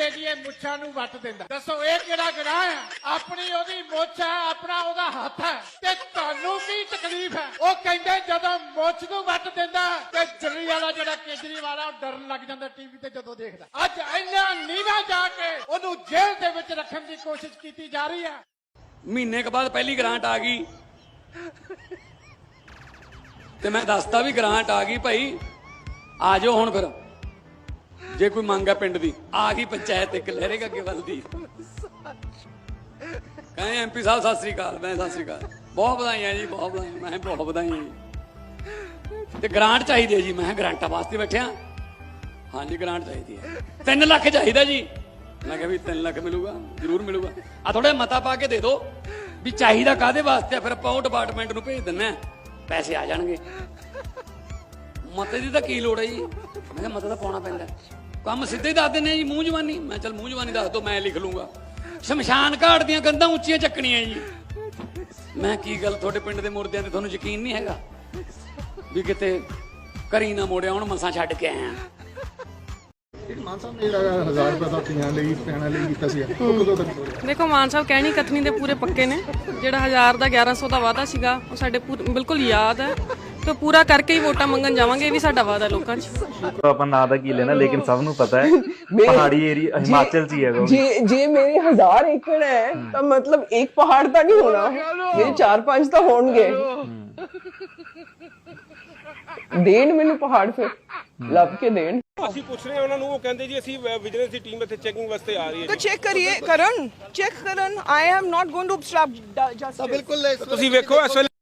ਕਹਿੰਦੇ ਜੀ ਮੁੱਛਾਂ ਨੂੰ ਵੱਟ ਦਿੰਦਾ। ਦੱਸੋ ਇਹ ਕਿਹੜਾ ਗੁਨਾਹ ਹੈ? ਆਪਣੀ ਉਹਦੀ ਮੁੱਛ ਹੈ, ਆਪਣਾ ਉਹਦਾ ਹੱਥ ਹੈ ਤੇ ਤੁਹਾਨੂੰ ਕੀ ਤਕਲੀਫ ਹੈ? ਉਹ ਕਹਿੰਦੇ ਜਦੋਂ ਮੁੱਛ ਨੂੰ ਵੱਟ ਦਿੰਦਾ ਤੇ ਦਿੱਲੀ ਵਾਲਾ ਜਿਹੜਾ ਕੇਜਰੀਵਾਲ ਆ, ਉਹ ਡਰਨ ਲੱਗ ਜਾਂਦਾ ਟੀਵੀ ਤੇ ਜਦੋਂ ਦੇਖਦਾ। ਅੱਜ ਇੰਨਾ ਨੀਵਾ ਜਾ ਕੇ ਉਹਨੂੰ ਜੇਲ੍ਹ ਦੇ ਵਿੱਚ ਰੱਖਣ ਦੀ ਕੋਸ਼ਿਸ਼ ਕੀਤੀ ਜਾ ਰਹੀ ਹੈ। ਮਹੀਨੇ ਕੁ ਬਾਅਦ ਪਹਿਲੀ ਗ੍ਰਾਂਟ ਆ ਗਈ। ਤੇ ਮੈਂ ਦੱਸਤਾ ਵੀ ਗ੍ਰਾਂਟ ਆ ਗਈ ਭਾਈ। ਆ ਜਾਓ ਹੁਣ ਫਿਰ। ਜੇ ਕੋਈ ਮੰਗ ਹੈ ਪਿੰਡ ਦੀ, ਆ ਗਈ ਪੰਚਾਇਤ ਇੱਕ, ਲਹਿਰੇ ਅੱਗੇ ਵੱਲਦੀ ਕਹਿੰਦੇ ਐਮਪੀ ਸਾਹਿਬ, ਸਤਿ ਸ੍ਰੀ ਅਕਾਲ, ਮੈਂ ਸਤਿ ਸ੍ਰੀ ਅਕਾਲ। ਬਹੁਤ ਵਧਾਈਆਂ ਜੀ, ਬਹੁਤ ਵਧਾਈਆਂ, ਮੈਂ ਬਹੁਤ ਵਧਾਈਆਂ ਜੀ। ਤੇ ਗ੍ਰਾਂਟ ਚਾਹੀਦੀ ਹੈ ਜੀ, ਮੈਂ ਗ੍ਰਾਂਟਾਂ ਵਾਸਤੇ ਬੈਠਿਆ। ਹਾਂਜੀ, ਗ੍ਰਾਂਟ ਚਾਹੀਦੀ ਹੈ। 3 ਲੱਖ ਚਾਹੀਦਾ ਜੀ। ਮੈਂ ਕਿਹਾ ਵੀ 3 ਲੱਖ ਮਿਲੂਗਾ, ਜ਼ਰੂਰ ਮਿਲੂਗਾ। ਆ ਥੋੜਾ ਮਤਾ ਪਾ ਕੇ ਦੇ ਦਿਓ ਵੀ ਚਾਹੀਦਾ ਕਾਦੇ ਵਾਸਤੇ ਫਿਰ ਆਪਾਂ ਉਹ ਡਿਪਾਰਟਮੈਂਟ ਨੂੰ ਭੇਜ ਦਿੰਨੇ ਪੈਸੇ ਆ ਜਾਣਗੇ। ਮਤੇ ਦੀ ਤਾਂ ਕੀ ਲੋੜ ਹੈ ਜੀ? ਮੈਂ ਕਿਹਾ ਮਤਾ ਤਾਂ ਪਾਉਣਾ ਪੈਂਦਾ। ਕੰਮ ਸਿੱਧੇ ਦੱਸ ਦਿੰਦੇ ਜੀ ਮੂੰਹ ਜਵਾਨੀ। ਮੈਂ ਚਲ ਮੂੰਹ ਜਵਾਨੀ ਦੱਸ ਦੋ ਮੈਂ ਲਿਖ ਲੂੰਗਾ। ਸ਼ਮਸ਼ਾਨ ਘਾਟ ਦੀਆਂ ਕੰਧਾਂ ਉੱਚੀਆਂ ਚੱਕਣੀਆਂ ਜੀ। ਮੈਂ ਕੀ ਗੱਲ ਤੁਹਾਡੇ ਪਿੰਡ ਦੇ ਮੁਰਦਿਆਂ ਤੇ ਤੁਹਾਨੂੰ ਯਕੀਨ ਨਹੀਂ ਹੈਗਾ? ਵੀ ਕਿਤੇ ਕਰੀ ਨਾ ਮੋੜਿਆ ਹੁਣ ਮਸਾਂ ਛੱਡ ਕੇ ਆਇਆ। ਮਾਨ ਸਾਹਿਬ ਨੇ ਜਿਹੜਾ 1000 ਰੁਪਏ ਦਾ ਧੀਆਂ ਲਈ ਪੈਣਾ ਲਈ ਕੀਤਾ ਸੀ ਉਹ ਕਦੋਂ ਤੱਕ ਹੋ ਰਿਹਾ ਦੇਖੋ ਮਾਨ ਸਾਹਿਬ ਕਹਿਣੀ ਕਥਨੀ ਦੇ ਪੂਰੇ ਪੱਕੇ ਨੇ। ਜਿਹੜਾ 1000 ਦਾ 1100 ਦਾ ਵਾਅਦਾ ਸੀਗਾ ਉਹ ਸਾਡੇ ਬਿਲਕੁਲ ਯਾਦ ਹੈ। ਤੇ ਉਹ ਪੂਰਾ ਕਰਕੇ ਹੀ ਵੋਟਾਂ ਮੰਗਣ ਜਾਵਾਂਗੇ ਇਹ ਵੀ ਸਾਡਾ ਵਾਅਦਾ ਲੋਕਾਂ 'ਚ ਆਪਾਂ ਨਾਂ ਦਾ ਕੀ ਲੈਣਾ ਲੇਕਿਨ ਸਭ ਨੂੰ ਪਤਾ ਹੈ ਪਹਾੜੀ ਏਰੀਆ ਹਿਮਾਚਲ ਚ ਹੀ ਹੈਗਾ ਉਹ। ਜੇ ਜੇ ਮੇਰੇ ਹਜ਼ਾਰ ਏਕੜ ਹੈ ਤਾਂ ਮਤਲਬ ਇੱਕ ਪਹਾੜ ਤਾਂ ਨਹੀਂ ਹੋਣਾ ਮੇਰੇ ਚਾਰ ਪੰਜ ਤਾਂ ਹੋਣਗੇ ਦੇਣ ਮੈਨੂੰ ਪਹਾੜ ਫਿਰ ਲੱਭ ਕੇ ਦੇਣ ਅਸੀਂ ਪੁੱਛ ਰਹੇ ਹਾਂ ਉਹਨਾਂ ਨੂੰ ਉਹ ਕਹਿੰਦੇ ਜੀ ਅਸੀਂ ਵਿਜੀਲੈਂਸ ਦੀ ਟੀਮ ਇੱਥੇ ਚੈਕਿੰਗ ਵਾਸਤੇ ਆ ਰਹੀ ਹੈ तो चेक करिए Karan check Karan I am not going to obstruct justice ਤੁਸੀਂ ਵੇਖੋ ਇਸ ਵੇਲੇ